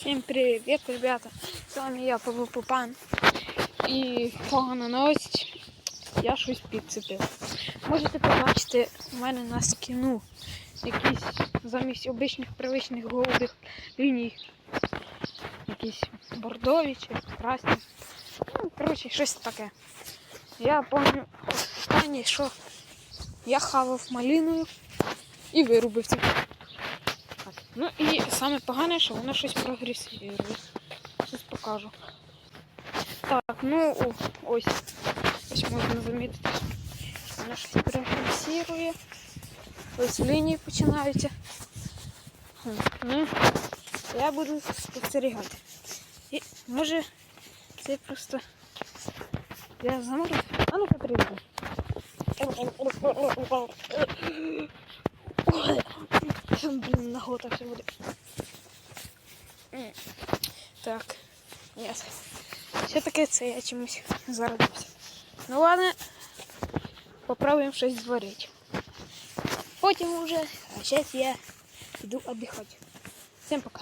Всем привет, ребята! З вами я Павло Пупан. І погана новость. Я щось підцепив. Можете побачити у мене на скіну якісь замість обичних привичних голубих ліній. Якісь бордові чи красні. Ну, коротше, щось таке. Я пам'ятаю останнє, що я хавав малиною і вирубив це. Так. Ну і саме погане, що воно щось прогресує. Щось покажу. Так, ну ось. Ось можна замітити. Воно щось прогресує. Ось лінії починаються. Ну, я буду спостерігати. І може це просто. Я заморозив. А ну потрібно. Блін, нагота все буде. Так. Нет. Все-таки це я чомусь зарадився. Ну ладно, попробуємо щось зварити. Потім уже, а зараз я йду віддихати. Всім пока.